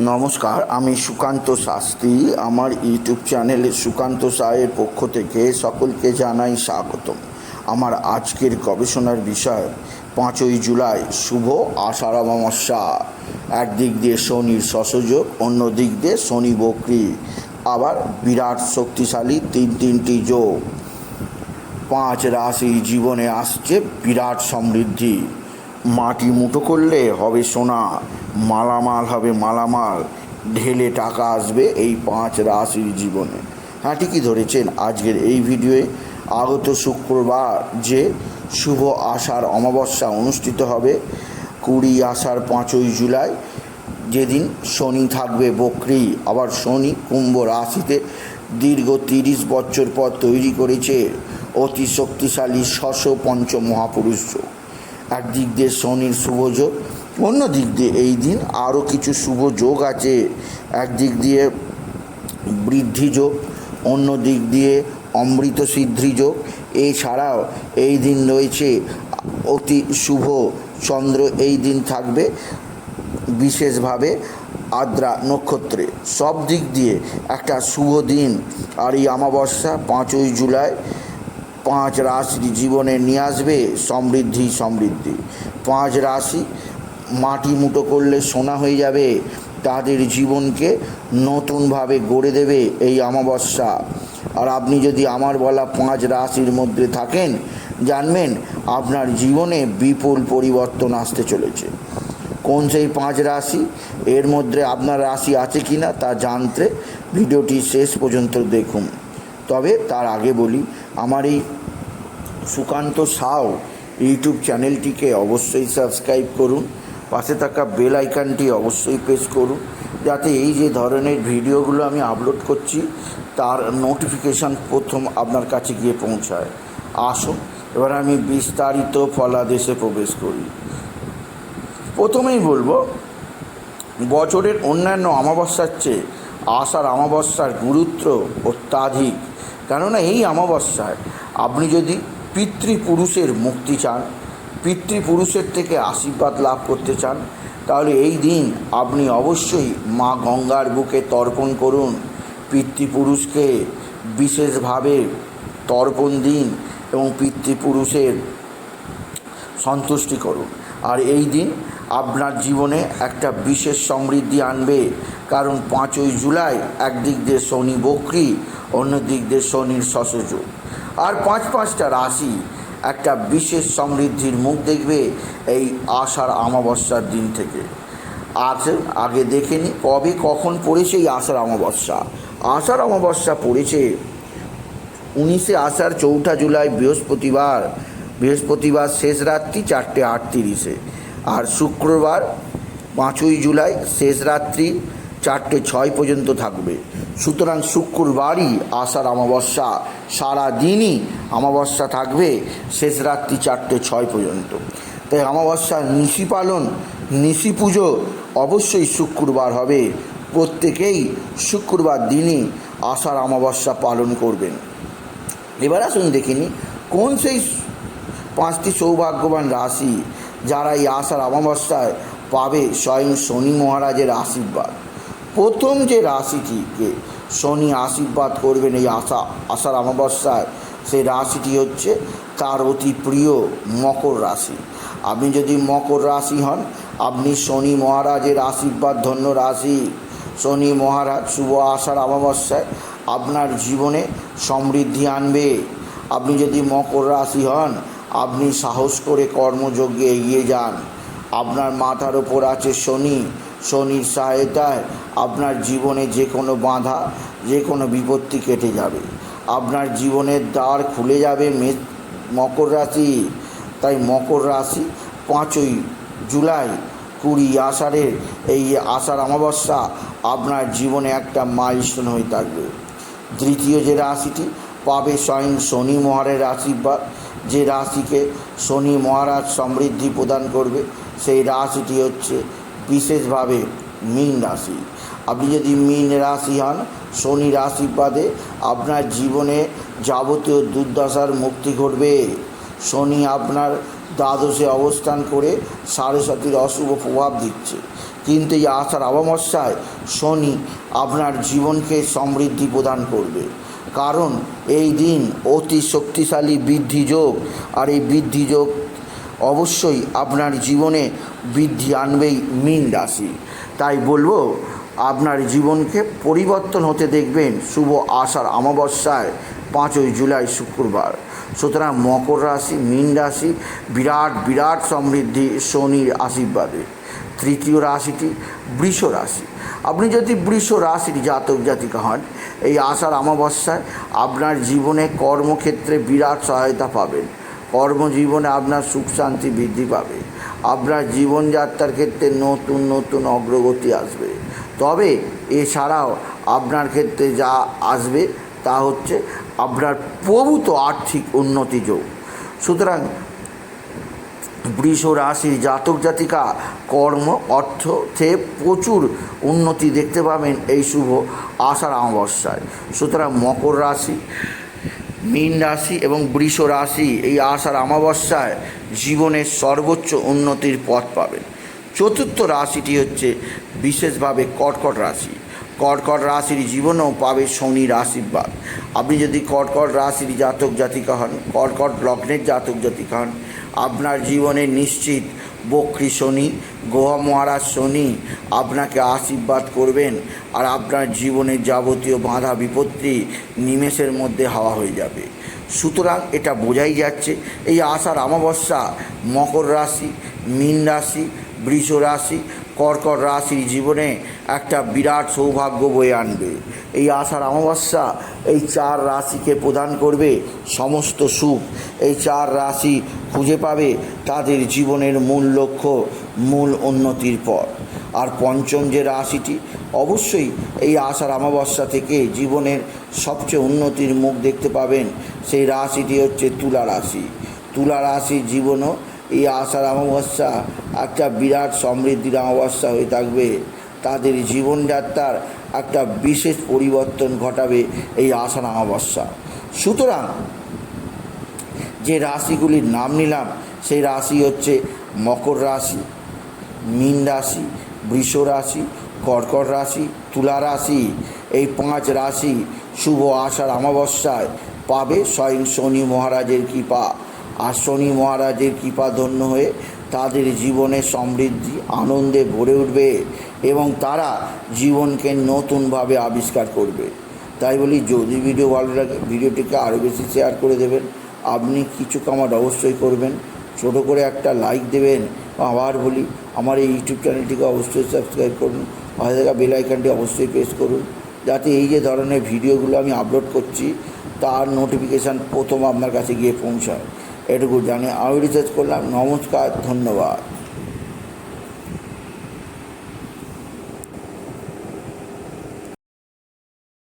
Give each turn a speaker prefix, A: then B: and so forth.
A: নমস্কার, আমি সুকান্ত শাস্ত্রী। আমার ইউটিউব চ্যানেলে সুকান্ত সাহের পক্ষ থেকে সকলকে জানাই স্বাগতম। আমার আজকের গবেষণার বিষয়, পাঁচই জুলাই, শুভ আষাঢ় অমাবস্যা। একদিক দিয়ে শনির সসযোগ অন্য দিক দিয়ে শনি বকরি। আবার বিরাট শক্তিশালী তিন তিনটি যোগ। পাঁচ রাশি জীবনে আসছে বিরাট সমৃদ্ধি। মাটি মুঠো করলে হবে সোনা। মালামাল হবে, মালামাল। ঢেলে টাকা আসবে এই পাঁচ রাশির জীবনে। হ্যাঁ ঠিকই ধরেছেন আজকের এই ভিডিওয়ে। আগত শুক্রবার যে শুভ আষাঢ় অমাবস্যা অনুষ্ঠিত হবে, কুড়ি আষাঢ় পাঁচই জুলাই। যেদিন শনি থাকবে বকরি, আবার শনি কুম্ভ রাশিতে দীর্ঘ তিরিশ বছর পর তৈরি করেছে অতি শক্তিশালী শশ পঞ্চ মহাপুরুষ একদিক দিয়ে শনির শুভ যোগ অন্য দিক দিয়ে এই দিন আরও কিছু শুভ যোগ আছে। একদিক দিয়ে বৃদ্ধি যোগ অন্য দিক দিয়ে অমৃত সিদ্ধি যোগ। এছাড়াও এই দিন রয়েছে অতি শুভ চন্দ্র, এই দিন থাকবে বিশেষভাবে আদ্রা নক্ষত্রে। সব দিক দিয়ে একটা শুভ দিন। আর এই অমাবস্যা পাঁচই জুলাই পাঁচ রাশি জীবনে নিয়ে আসবে সমৃদ্ধি সমৃদ্ধি। পাঁচ রাশি মাটি মুটো করলে সোনা হয়ে যাবে, তাদের জীবনকে নতুনভাবে গড়ে দেবে এই অমাবস্যা। আর আপনি যদি আমার বলা পাঁচ রাশির মধ্যে থাকেন, জানবেন আপনার জীবনে বিপুল পরিবর্তন আসতে চলেছে। কোন সেই পাঁচ রাশি? এর মধ্যে আপনার রাশি আছে কি না তা জানতে ভিডিওটি শেষ পর্যন্ত দেখুন। তবে তার আগে বলি, আমার এই সুকান্ত সাউ ইউটিউব চ্যানেলটিকে অবশ্যই সাবস্ক্রাইব করুন। পাশে থাকা বেল আইকনটি অবশ্যই প্রেস করুন। যাতে এই যে ধরনের ভিডিওগুলো আমি আপলোড করছি, তার নোটিফিকেশান প্রথম আপনার কাছে গিয়ে পৌঁছায়। আসুন, এবার আমি বিস্তারিত ফলাদেশে প্রবেশ করি। প্রথমেই বলব, বছরের অন্যান্য অমাবস্যার চেয়ে আষাঢ় অমাবস্যার গুরুত্ব অত্যাধিক। কেননা এই অমাবস্যায় আপনি যদি পিতৃপুরুষের মুক্তি চান পিতৃপুরুষের থেকে আশীর্বাদ লাভ করতে চান, তাহলে এই দিন আপনি অবশ্যই মা গঙ্গার বুকে তর্পণ করুন। পিতৃপুরুষকে বিশেষভাবে তর্পণ দিন এবং পিতৃপুরুষের সন্তুষ্টি করুন। আর এই দিন আপনার জীবনে একটা বিশেষ সমৃদ্ধি আনবে, কারণ পাঁচই জুলাই একদিক দিয়ে শনি বকরি অন্য দিক দিয়ে শনির সসযোগ আর পাঁচ পাঁচটা রাশি একটা বিশেষ সমৃদ্ধির মুখ দেখবে এই আষাঢ় অমাবস্যার দিন থেকে। আজ আগে দেখে নি কবে কখন পড়েছে এই আষাঢ় অমাবস্যা? আষাঢ় অমাবস্যা পড়েছে উনিশে আষাঢ় চৌঠা জুলাই বৃহস্পতিবার। বৃহস্পতিবার শেষ রাত্রি চারটে আটত্রিশে। আর শুক্রবার পাঁচই জুলাই শেষ রাত্রি চারটে ছয় পর্যন্ত থাকবে। সুতরাং শুক্রবারই আষাঢ় অমাবস্যা, সারা দিনই অমাবস্যা থাকবে শেষ রাত্রি চারটে ছয় পর্যন্ত। তাই অমাবস্যার নিশি পালন, নিশি পুজো অবশ্যই শুক্রবার হবে। প্রত্যেকেই শুক্রবার দিনই আষাঢ় অমাবস্যা পালন করবেন। এবার আসুন দেখিনি কোন সেই পাঁচটি সৌভাগ্যবান রাশি যারা এই আষাঢ় অমাবস্যায় পাবে স্বয়ং শনি মহারাজের আশীর্বাদ? প্রথম যে রাশিটিকে শনি আশীর্বাদ করবেন এই আশা, আষাঢ় অমাবস্যায়, সেই রাশিটি হচ্ছে তার অতি প্রিয় মকর রাশি। আপনি যদি মকর রাশি হন, আপনি শনি মহারাজের আশীর্বাদ ধন্য রাশি। শনি মহারাজ শুভ আষাঢ় অমাবস্যায় আপনার জীবনে সমৃদ্ধি আনবে। আপনি যদি মকর রাশি হন, আপনি সাহস করে কর্মযজ্ঞে এগিয়ে যান। আপনার মাথার ওপর আছে শনি শনির সহায়তায় আপনার জীবনে যে কোনো বাধা, যে কোনো বিপত্তি কেটে যাবে। আপনার জীবনের দ্বার খুলে যাবে মে মকর রাশি। তাই মকর রাশি পাঁচই জুলাই, কুড়ি আষাঢ়ের এই আষাঢ় অমাবস্যা আপনার জীবনে একটা মাইলস্টোন হয়ে থাকবে। তৃতীয় যে রাশিটি, পাবে স্বয়ং শনি মহারের আশীর্বাদ। যে রাশিকে শনি মহারাজ সমৃদ্ধি প্রদান করবে, সেই রাশিটি হচ্ছে বিশেষভাবে মীন রাশি। আপনি যদি মীন রাশি হন শনির আশীর্বাদে আপনার জীবনে যাবতীয় দুর্দশার মুক্তি ঘটবে। শনি আপনার দ্বাদশে অবস্থান করে সাড়ে সাতির অশুভ প্রভাব দিচ্ছে। কিন্তু এই আশার অমাবস্যায় শনি আপনার জীবনকে সমৃদ্ধি প্রদান করবে। কারণ এই দিন অতি শক্তিশালী বৃদ্ধি যোগ, আর এই বৃদ্ধি যোগ অবশ্যই আপনার জীবনে বৃদ্ধি আনবেই মীন রাশি। তাই বলব, আপনার জীবনকে পরিবর্তন হতে দেখবেন শুভ আষাঢ় অমাবস্যায়, পাঁচই জুলাই শুক্রবার। সুতরাং মকর রাশি, মীন রাশি বিরাট বিরাট সমৃদ্ধি শনির আশীর্বাদে। তৃতীয় রাশিটি বৃষ রাশি। আপনি যদি বৃষ রাশির জাতক, জাতিকা হন, এই আষাঢ় অমাবস্যায় আপনার জীবনে কর্মক্ষেত্রে বিরাট সহায়তা পাবেন। কর্মজীবনে আপনার সুখ শান্তি বৃদ্ধি পাবে। আপনার জীবনযাত্রার ক্ষেত্রে নতুন নতুন অগ্রগতি আসবে। তবে এছাড়াও আপনার ক্ষেত্রে যা আসবে তা হচ্ছে আপনার প্রভূত আর্থিক উন্নতি যোগ। সুতরাং বৃষ রাশির জাতক জাতিকা কর্ম অর্থতে প্রচুর উন্নতি দেখতে পাবেন এই শুভ, আষাঢ় অমাবস্যায়। সুতরাং মকর রাশি মীন রাশি এবং বৃষ রাশি এই আষাঢ় অমাবস্যায় জীবনের সর্বোচ্চ উন্নতির পথ পাবেন। চতুর্থ রাশিটি হচ্ছে বিশেষভাবে কর্কট রাশি। কর্কট রাশির জীবনেও পাবে শনির আশীর্বাদ আপনি যদি কর্কট রাশির জাতক জাতিকা হন, কর্কট লগ্নের জাতক জাতিকা হন, আপনার জীবনে নিশ্চিত বক্রী শনি গোয়া মহারাজ শনি, আপনাকে আশীর্বাদ করবেন আর আপনার জীবনের যাবতীয় বাধা বিপত্তি নিমেষের মধ্যে হাওয়া হয়ে যাবে। সুতরাং এটা বোঝাই যাচ্ছে এই আষাঢ় অমাবস্যা, মকর রাশি, মীন রাশি, বৃষ রাশি কর্কট রাশির জীবনে একটা বিরাট সৌভাগ্য বয়ে আনবে। এই আষাঢ় অমাবস্যা এই চার রাশিকে প্রদান করবে সমস্ত সুখ। এই চার রাশি খুঁজে পাবে তাদের জীবনের মূল লক্ষ্য, মূল উন্নতির পর আর পঞ্চম যে রাশিটি, অবশ্যই এই আষাঢ় অমাবস্যা থেকে জীবনের সবচেয়ে উন্নতির মুখ দেখতে পাবেন। সেই রাশিটি হচ্ছে তুলা রাশি। তুলা রাশির জীবনও এই আষাঢ় অমাবস্যা একটা বিরাট সমৃদ্ধির অমাবস্যা হয়ে থাকবে। তাদের জীবনযাত্রার একটা বিশেষ পরিবর্তন ঘটাবে এই আষাঢ় অমাবস্যা। সুতরাং যে রাশিগুলির নাম নিলাম, সেই রাশি হচ্ছে মকর রাশি, মীন রাশি, বৃষ রাশি, কর্কট রাশি, তুলা রাশি। এই পাঁচ রাশি শুভ আষাঢ় অমাবস্যায় পাবে স্বয়ং শনি মহারাজের কৃপা। আর শনি মহারাজের কৃপা ধন্য হয়ে তাদের জীবনে সমৃদ্ধি, আনন্দে ভরে উঠবে এবং তারা জীবনকে নতুনভাবে আবিষ্কার করবে। তাই বলি, যদি ভিডিও ভালো লাগে, ভিডিওটিকে আরও বেশি শেয়ার করে দেবেন। আপনি কিছু কামার অবশ্যই করবেন। ছোট করে একটা লাইক দেবেন। আবার বলি, আমার এই ইউটিউব চ্যানেলটিকে অবশ্যই সাবস্ক্রাইব করুন। পাশে থাকা বেল অবশ্যই প্রেস করুন। যাতে এই যে ধরনের ভিডিওগুলো আমি আপলোড করছি, তার নোটিফিকেশান প্রথম আপনার কাছে গিয়ে পৌঁছায়। এটুকু জানি। আমি রিসার্চ করলাম নমস্কার ধন্যবাদ।